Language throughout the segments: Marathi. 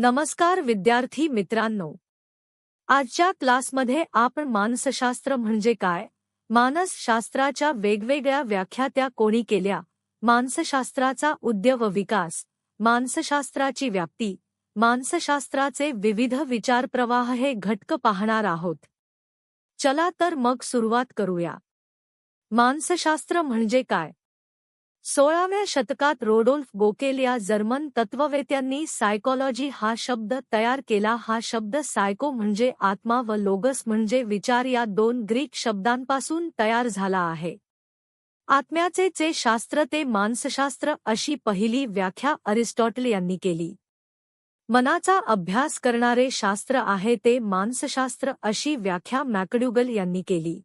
नमस्कार विद्यार्थी मित्रांनो. आजच्या क्लासमध्ये आपण मानसशास्त्र म्हणजे काय? मानसशास्त्राच्या वेगवेगळ्या व्याख्या त्या कोणी केल्या? मानसशास्त्राचा उद्य व विकास, मानसशास्त्राची व्याप्ती, मानसशास्त्राचे विविध विचारप्रवाह हे घटक पाहणार आहोत. चला तर मग सुरुवात करूया. मानसशास्त्र म्हणजे काय? सोळाव्या शतकात रोडोल्फ गोकेल या जर्मन तत्ववेत्यांनी सायकॉलॉजी हा शब्द तयार केला. हा शब्द सायको म्हणजे आत्मा व लोगस म्हणजे विचार या दोन ग्रीक शब्दांपासून तयार झाला आहे. आत्म्याचे चे शास्त्र ते मानसशास्त्र अशी पहिली व्याख्या अरिस्टॉटल यांनी केली. मनाचा अभ्यास करणारे शास्त्र आहे ते मानसशास्त्र अशी व्याख्या मॅकडुगल यांनी केली.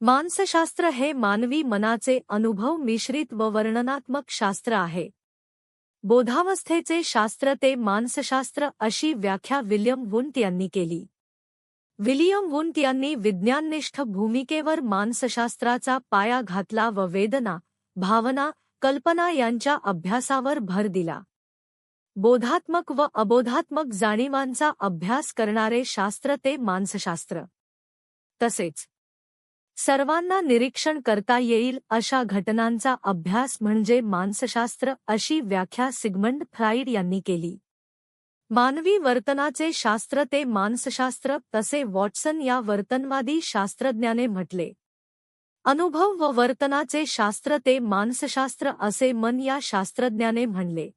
मानसशास्त्र हे मानवी मनाचे अनुभव मिश्रित व वर्णनात्मक शास्त्र आहे. बोधावस्थेचे शास्त्र ते मानसशास्त्र अशी व्याख्या विल्यम वुंट यांनी केली. विलियम वुंट यांनी विज्ञाननिष्ठ भूमिकेवर मानसशास्त्राचा पाया घातला व वेदना भावना कल्पना यांच्या अभ्यासावर भर दिला. बोधात्मक व अबोधात्मक जाणीवांचा अभ्यास करणारे शास्त्र ते मानसशास्त्र तसेच सर्वांना निरीक्षण करता येईल अशा घटनांचा अभ्यास म्हणजे मानसशास्त्र अशी व्याख्या सिगमंड फ्राईड यांनी केली. मानवी वर्तनाचे शास्त्र ते मानसशास्त्र तसे वॉटसन या वर्तनवादी शास्त्रज्ञाने म्हटले. अनुभव व वर्तनाचे शास्त्र ते मानसशास्त्र असे मन या शास्त्रज्ञाने म्हणले.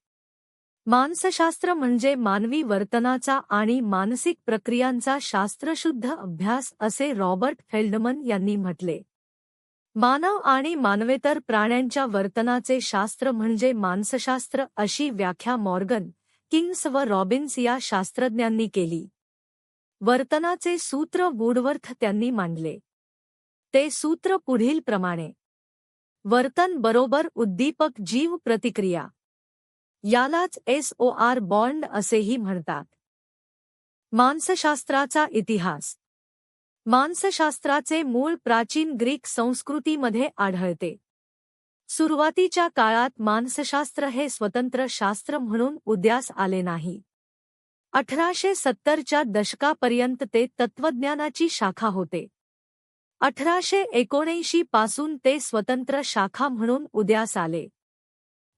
मानसशास्त्र म्हणजे मानवी वर्तनाचा आणि मानसिक प्रक्रियांचा शास्त्रशुद्ध अभ्यास असे रॉबर्ट फेल्डमन यांनी म्हटले. मानव आणि मानवेतर प्राण्यांच्या वर्तनाचे शास्त्र म्हणजे मानसशास्त्र अशी व्याख्या मॉर्गन किंग्स व रॉबिन्स या शास्त्रज्ञांनी केली. वर्तनाचे सूत्र वूडवर्थ त्यांनी मांडले. ते सूत्र पुढील प्रमाणे वर्तन बरोबर उद्दीपक जीव प्रतिक्रिया. यालाच एस ओ आर बॉन्ड असेही म्हणतात. मानसशास्त्राचा इतिहास. मानसशास्त्राचे मूळ प्राचीन ग्रीक संस्कृतीमध्ये आढळते. सुरुवातीच्या काळात मानसशास्त्र हे स्वतंत्र शास्त्र म्हणून उद्यास आले नाही. अठराशे सत्तरच्या दशकापर्यंत ते तत्त्वज्ञानाची शाखा होते. अठराशे एकोणऐंशी पासून ते स्वतंत्र शाखा म्हणून उद्यास आले.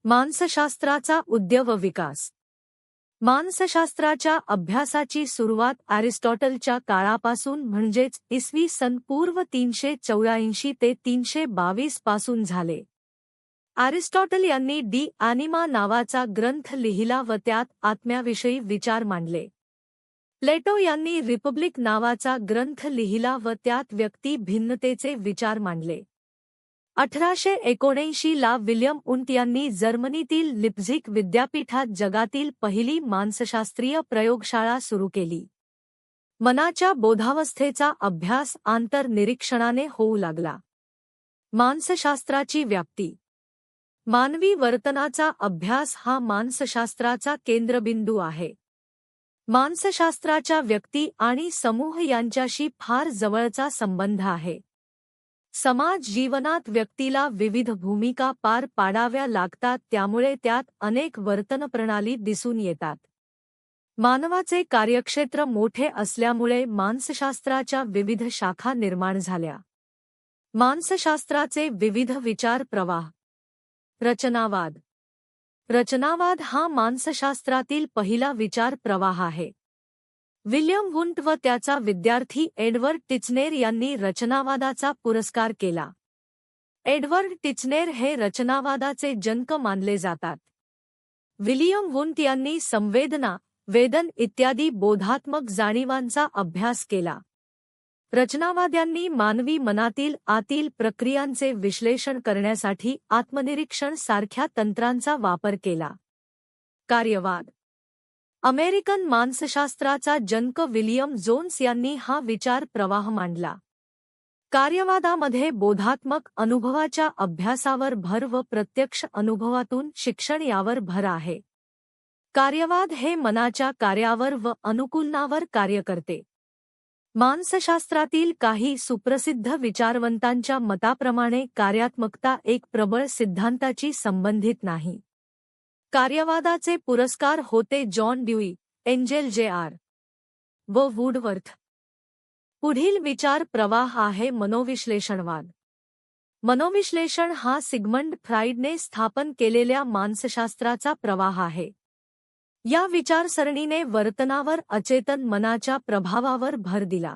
मानसशास्त्राचा उद्य व विकास. मानसशास्त्राच्या अभ्यासाची सुरुवात अरिस्टॉटलच्या काळापासून म्हणजेच इसवी सन पूर्व तीनशे चौऱ्याऐंशी ते तीनशे बावीसपासून झाले. अरिस्टॉटल यांनी डी ॲनिमा नावाचा ग्रंथ लिहिला व त्यात आत्म्याविषयी विचार मांडले. प्लेटो यांनी रिपब्लिक नावाचा ग्रंथ लिहिला व त्यात व्यक्ती भिन्नतेचे विचार मांडले. अठराशे एकोणऐंशी ला विल्यम उंट यांनी जर्मनीतील लिप्झिक विद्यापीठात जगातील पहिली मानसशास्त्रीय प्रयोगशाळा सुरू केली. मनाच्या बोधावस्थेचा अभ्यास आंतरनिरीक्षणाने होऊ लागला. मानसशास्त्राची व्याप्ती. मानवी वर्तनाचा अभ्यास हा मानसशास्त्राचा केंद्रबिंदू आहे. मानसशास्त्राच्या व्यक्ती आणि समूह यांच्याशी फार जवळचा संबंध आहे. समाज जीवनात व्यक्तीला विविध भूमिका पार पाडाव्या लागतात त्यामुळे त्यात अनेक वर्तनप्रणाली दिसून येतात. मानवाचे कार्यक्षेत्र मोठे असल्यामुळे मानसशास्त्राच्या विविध शाखा निर्माण झाल्या. मानसशास्त्राचे विविध विचार प्रवाह. रचनावाद. रचनावाद हा मानसशास्त्रातील पहिला विचार प्रवाह आहे. विल्यम वुंट व त्याचा विद्यार्थी एडवर्ड टिचनेर यांनी रचनावादाचा पुरस्कार केला. एडवर्ड टिचनेर हे रचनावादाचे जनक मानले जातात. विलियम वुंट यांनी संवेदना वेदन इत्यादी बोधात्मक जाणीवांचा अभ्यास केला. रचनावाद्यांनी मानवी मनातील आतील प्रक्रियांचे विश्लेषण करण्यासाठी आत्मनिरीक्षण सारख्या तंत्रांचा वापर केला. कार्यवाद अमेरिकन मानसशास्त्राचा जनक विलियम जोन्स यांनी हा विचार प्रवाह मांडला. कार्यवादामध्ये बोधात्मक अनुभवाच्या अभ्यासावर भर व प्रत्यक्ष अनुभवातून शिक्षण यावर भर आहे. कार्यवाद हे मनाच्या कार्यावर व अनुकूलनावर कार्य करते. मानसशास्त्रातील काही सुप्रसिद्ध विचारवंतांच्या मताप्रमाणे कार्यात्मकता एक प्रबळ सिद्धांताची संबंधित नाही. कार्यवादाचे पुरस्कार होते John Dewey Angell J R. व वूडवर्थ. पुढील विचार प्रवाह आहे मनोविश्लेषणवाद. मनोविश्लेषण हा सिग्मंड फ्राईडने स्थापन केलेल्या मानसशास्त्राचा प्रवाह आहे. या विचारसरणीने वर्तनावर अचेतन मनाच्या प्रभावावर भर दिला.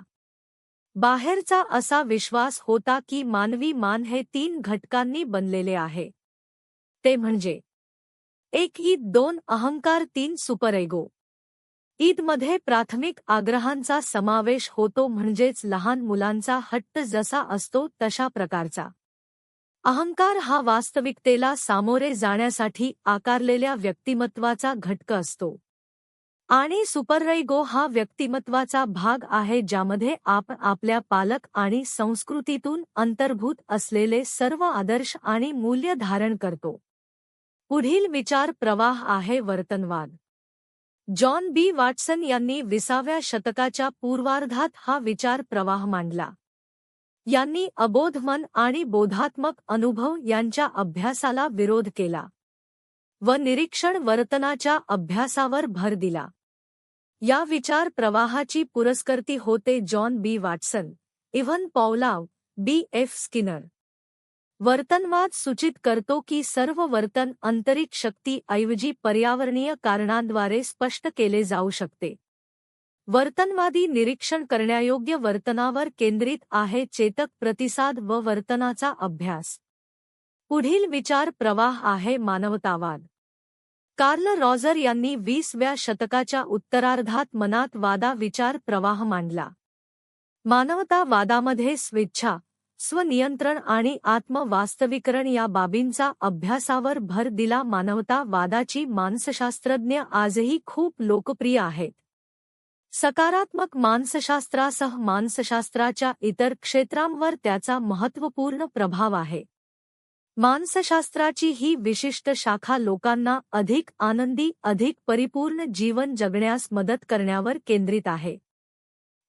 बाहेरचा असा विश्वास होता की मानवी मान हे तीन घटकांनी बनलेले आहे. ते म्हणजे एक ईद दोन अहंकार तीन सुपरएगो ईदमध्ये प्राथमिक आग्रहांचा समावेश होतो म्हणजेच लहान मुलांचा हट्ट जसा असतो तशा प्रकारचा. अहंकार हा वास्तविकतेला सामोरे जाण्यासाठी आकारलेल्या व्यक्तिमत्वाचा घटक असतो. आणि सुपररैगो हा व्यक्तिमत्वाचा भाग आहे ज्यामध्ये आप आपल्या पालक आणि संस्कृतीतून अंतर्भूत असलेले सर्व आदर्श आणि मूल्य धारण करतो. पुढील विचार प्रवाह आहे वर्तनवाद. जॉन बी वॉटसन यांनी विसाव्या शतकाच्या पूर्वार्धात हा विचार प्रवाह मांडला. यांनी अबोधमन आणि बोधात्मक अनुभव यांच्या अभ्यासाला विरोध केला व निरीक्षण वर्तनाच्या अभ्यासावर भर दिला. या विचार प्रवाहाची पुरस्कर्ती होते John B Watson Ivan Pavlov B F Skinner. वर्तनवाद सूचित करतो की सर्व वर्तन आंतरिक शक्तीऐवजी पर्यावरणीय कारणांद्वारे स्पष्ट केले जाऊ शकते. वर्तनवादी निरीक्षण करण्यायोग्य वर्तनावर केंद्रित आहे चेतक प्रतिसाद व वर्तनाचा अभ्यास. पुढील विचार प्रवाह आहे मानवतावाद. कार्ल रॉजर यांनी वीसव्या शतकाच्या उत्तरार्धात मनात वादा विचार प्रवाह मांडला. मानवतावादामध्ये स्वेच्छा स्वनियंत्रण आणि आत्मवास्तविकरण या बाबींचा अभ्यासावर भर दिला मानवता वादाची मानसशास्त्रज्ञ आजही खूप लोकप्रिय आहेत. सकारात्मक मानसशास्त्रासह मानसशास्त्राच्या इतर क्षेत्रांवर त्याचा महत्त्वपूर्ण प्रभाव आहे. मानसशास्त्राची ही विशिष्ट शाखा लोकांना अधिक आनंदी अधिक परिपूर्ण जीवन जगण्यास मदत करण्यावर केंद्रित आहे.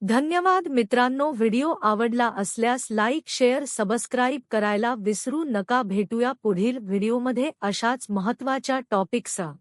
धन्यवाद मित्रांनो व्हिडिओ आवडला असल्यास लाईक शेअर सबस्क्राईब करायला विसरू नका. भेटूया पुढील व्हिडिओमध्ये अशाच महत्त्वाच्या टॉपिकचा